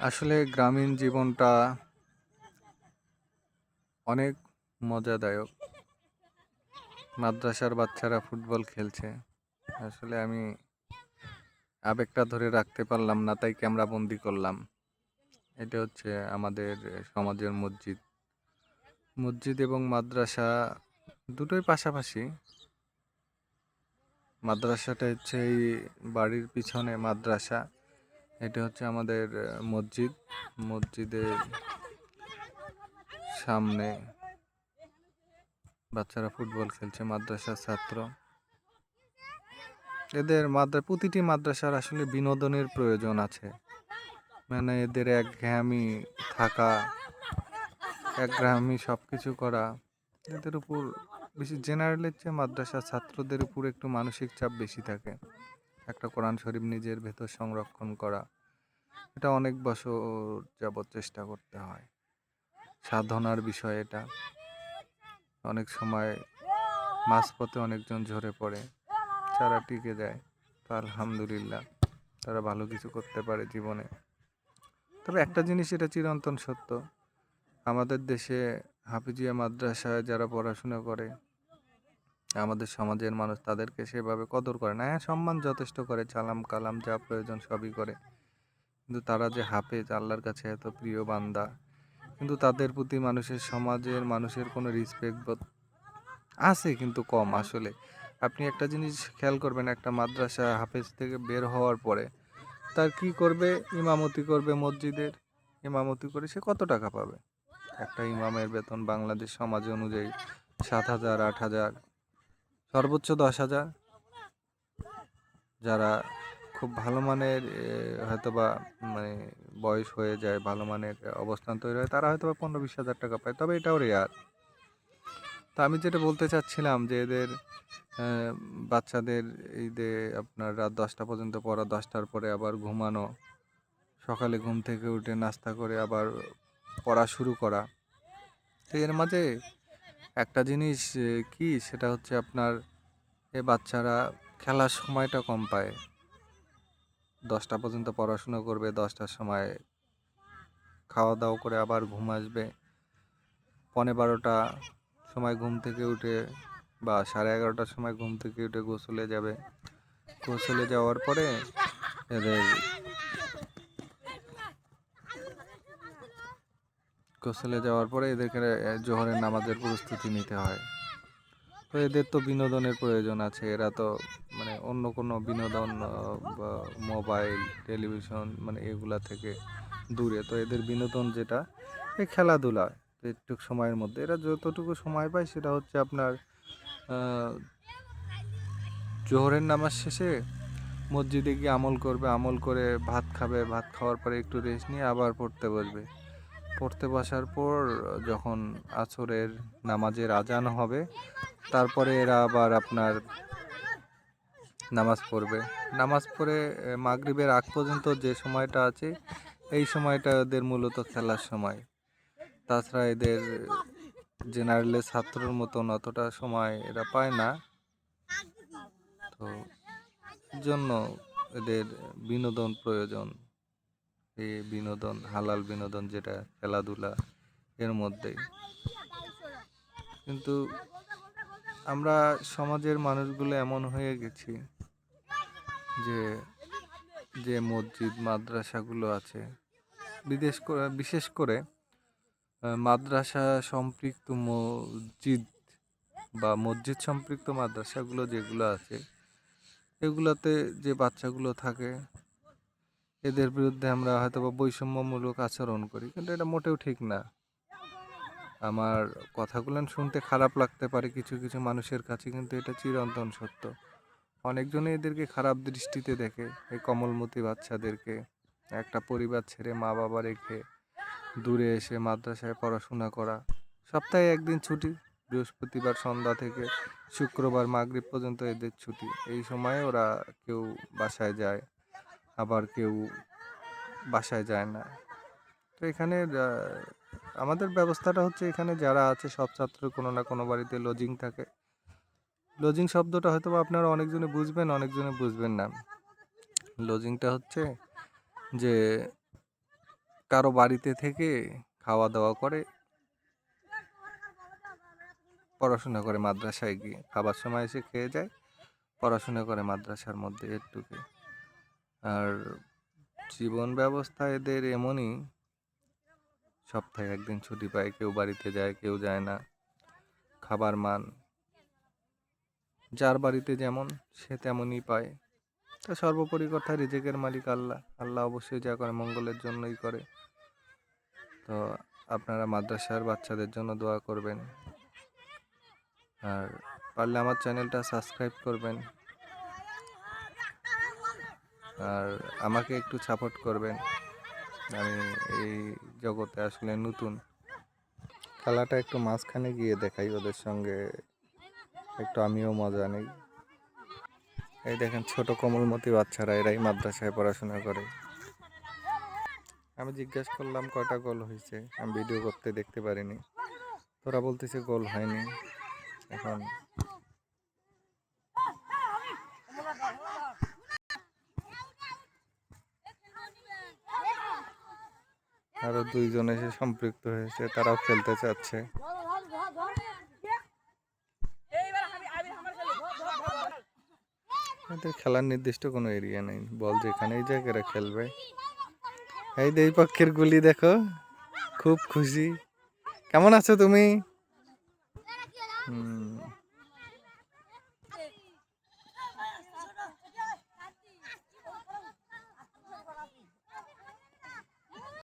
আসলে গ্রামীণ জীবনটা অনেক মজাদায়ক। মাদ্রাসার বাচ্চারা ফুটবল খেলছে। আসলে আমি আবেগটা ধরে রাখতে পারলাম না, তাই ক্যামেরা বন্দি করলাম। এটা হচ্ছে আমাদের সমাজের মসজিদ। মসজিদ এবং মাদ্রাসা দুটোই পাশাপাশি। মাদ্রাসাটা হচ্ছে এই বাড়ির পিছনে মাদ্রাসা। এটা হচ্ছে আমাদের মসজিদ। মসজিদের সামনে বাচ্চারা ফুটবল খেলছে, মাদ্রাসার ছাত্র। এদের মাদ্রা, প্রতিটি মাদ্রাসার আসলে বিনোদনের প্রয়োজন আছে। মানে এদের এক একঘেয়ামি থাকা একঘেয়ামি সব কিছু করা, এদের উপর বেশি জেনারেলের চেয়ে মাদ্রাসার ছাত্রদের উপর একটু মানসিক চাপ বেশি থাকে। একটা কোরআন শরীফ নিজের ভেতর সংরক্ষণ করা। এটা অনেক বছর যাবৎ চেষ্টা করতে হয়। সাধনার বিষয় এটা। অনেক সময় মাঝপথে অনেকজন ঝরে পড়ে। যারা টিকে যায়। তো আলহামদুলিল্লাহ, তারা ভালো কিছু করতে পারে জীবনে। তবে একটা জিনিস এটা চিরন্তন সত্য। আমাদের দেশে হাফিজিয়া মাদ্রাসায় যারা পড়াশোনা করে আমাদের সমাজের মানুষ তাদেরকে সেভাবে কদর করে না। হ্যাঁ সম্মান যথেষ্ট করে চালাম কালাম, যা প্রয়োজন সবই করে। কিন্তু তারা যে হাফেজ, আল্লাহর কাছে এত প্রিয় বান্দা, কিন্তু তাদের প্রতি মানুষের, সমাজের মানুষের কোনো রিসপেক্ট আছে কিন্তু কম আসলে। আপনি একটা জিনিস খেয়াল করবেন, একটা মাদ্রাসা হাফেজ থেকে বের হওয়ার পরে তার কি করবে? ইমামতি করবে মসজিদের, ইমামতি করে সে কত টাকা পাবে? একটা ইমামের বেতন বাংলাদেশ সমাজ অনুযায়ী সাত হাজার, আট হাজার সর্বোচ্চ দশ হাজার। যারা খুব ভালো মানের হয়তো বা মানে বয়স হয়ে যায়, ভালো মানের অবস্থান তৈরি হয়, তারা হয়তো বা পনেরো বিশ হাজার টাকা পায়। তবে এটাও রেয়ার তা আমি যেটা বলতে চাচ্ছিলাম যে এদের বাচ্চাদের এই যে আপনার রাত দশটা পর্যন্ত পড়া, দশটার পরে আবার ঘুমানো, সকালে ঘুম থেকে উঠে নাস্তা করে আবার পড়া শুরু করা, তো এর মাঝে একটা জিনিস কি? সেটা হচ্ছে আপনার এ বাচ্চারা খেলার সময়টা কম পায়। দশটা পর্যন্ত পড়াশুনো করবে, দশটার সময় খাওয়া দাওয়া করে আবার ঘুম আসবে। পনে বারোটা সময় ঘুম থেকে উঠে বা সাড়ে এগারোটার সময় ঘুম থেকে উঠে গোসলে যাবে। গোসলে যাওয়ার পরে এদের গোসলে যাওয়ার পরে এদেরকে জোহরের নামাজের প্রস্তুতি নিতে হয়। তো এদের তো বিনোদনের প্রয়োজন আছে। এরা তো মানে অন্য কোনো বিনোদন মোবাইল, টেলিভিশন মানে এগুলা থেকে দূরে। তো এদের বিনোদন যেটা এই খেলাধুলা, একটু সময়ের মধ্যে। এরা যতটুকু সময় পায় সেটা হচ্ছে আপনার জোহরের নামাজ শেষে মসজিদে গিয়ে আমল করবে। আমল করে ভাত খাবে। ভাত খাওয়ার পরে একটু রেস্ট নিয়ে আবার পড়তে বসবে। পড়তে বসার পর, যখন আসরের নামাজের আজান হবে, তারপরে এরা আবার আপনার নামাজ পড়বে। নামাজ পড়ে মাগরিবের আগ পর্যন্ত যে সময়টা আছে, এই সময়টা এদের মূলত খেলার সময়। তাছাড়া এদের জেনারেলের ছাত্রর মতন অতটা সময় এরা পায় না। তো জন্য এদের বিনোদন প্রয়োজন। এই বিনোদন, হালাল বিনোদন যেটা খেলাধুলা এর মধ্যেই। কিন্তু আমরা সমাজের মানুষগুলো এমন হয়ে গেছি যে যে মসজিদ, মাদ্রাসাগুলো আছে। বিদেশ করে, বিশেষ করে মাদ্রাসা সম্পৃক্ত মসজিদ বা মসজিদ সম্পৃক্ত মাদ্রাসাগুলো যেগুলো আছে, এগুলোতে যে বাচ্চাগুলো থাকে এদের বিরুদ্ধে আমরা হয়তো বা বৈষম্যমূলক আচরণ করি, কিন্তু এটা মোটেও ঠিক না। আমার কথাগুলো শুনতে খারাপ লাগতে পারে কিছু কিছু মানুষের কাছে, কিন্তু এটা চিরন্তন সত্য। অনেকজনে এদেরকে খারাপ দৃষ্টিতে দেখে, এই কমলমতি বাচ্চাদেরকে। একটা পরিবার ছেড়ে মা বাবা রেখে দূরে এসে মাদ্রাসায় পড়াশোনা করা। সপ্তাহে একদিন ছুটি, বৃহস্পতিবার সন্ধ্যা থেকে শুক্রবার মাগরিব পর্যন্ত এদের ছুটি। এই সময়ে ওরা কেউ বাসায় যায়। আবার কেউ বাসায় যায় না। তো এখানে আমাদের ব্যবস্থাটা হচ্ছে এখানে যারা আছে, সব ছাত্র কোনো না কোনো বাড়িতে লজিং থাকে। লজিং শব্দটা হয়তো বা আপনারা অনেকজনে বুঝবেন অনেকজনে বুঝবেন না। লজিংটা হচ্ছে যে কারও বাড়িতে থেকে খাওয়া দাওয়া করে, পড়াশোনা করে মাদ্রাসায় গিয়ে। খাবার সময় এসে খেয়ে যায়, পড়াশোনা করে মাদ্রাসার মধ্যে একটুকে। আর জীবন ব্যবস্থা এদের এমনই। সপ্তাহে একদিন ছুটি পায়, কেউ বাড়িতে যায়, কেউ যায় না। খাবার মান যার বাড়িতে যেমন, সে তেমনই পায়। তা সর্বোপরি কথা, রিজেকের মালিক আল্লাহ। আল্লাহ অবশ্যই যা করে মঙ্গলের জন্যই করে। তো আপনারা মাদ্রাসার বাচ্চাদের জন্য দোয়া করবেন। আর পারলে আমার চ্যানেলটা সাবস্ক্রাইব করবেন। আর আমাকে একটু সাপোর্ট করবেন। আমি এই জগতে আসলে নতুন। খেলাটা একটু মাঝখানে গিয়ে দেখাই ওদের সঙ্গে। একটু আমিও মজা নেই। এই দেখেন ছোট কোমলমতি বাচ্চারা, এরাই মাদ্রাসায় পড়াশোনা করে। আমি জিজ্ঞেস করলাম, কয়টা গোল হয়েছে? আমি ভিডিও করতে দেখতে পারিনি। তোরা বলতেছে গোল হয়নি। এখন আরও দুইজন এসে সম্পৃক্ত হয়েছে, তারাও খেলতে চাচ্ছে। এদের খেলার নির্দিষ্ট কোনো এরিয়া নেই, বল যেখানেই যাক এরা খেলবে। এই দুই পক্ষের গুলি দেখো, খুব খুশি। কেমন আছো তুমি? হুম।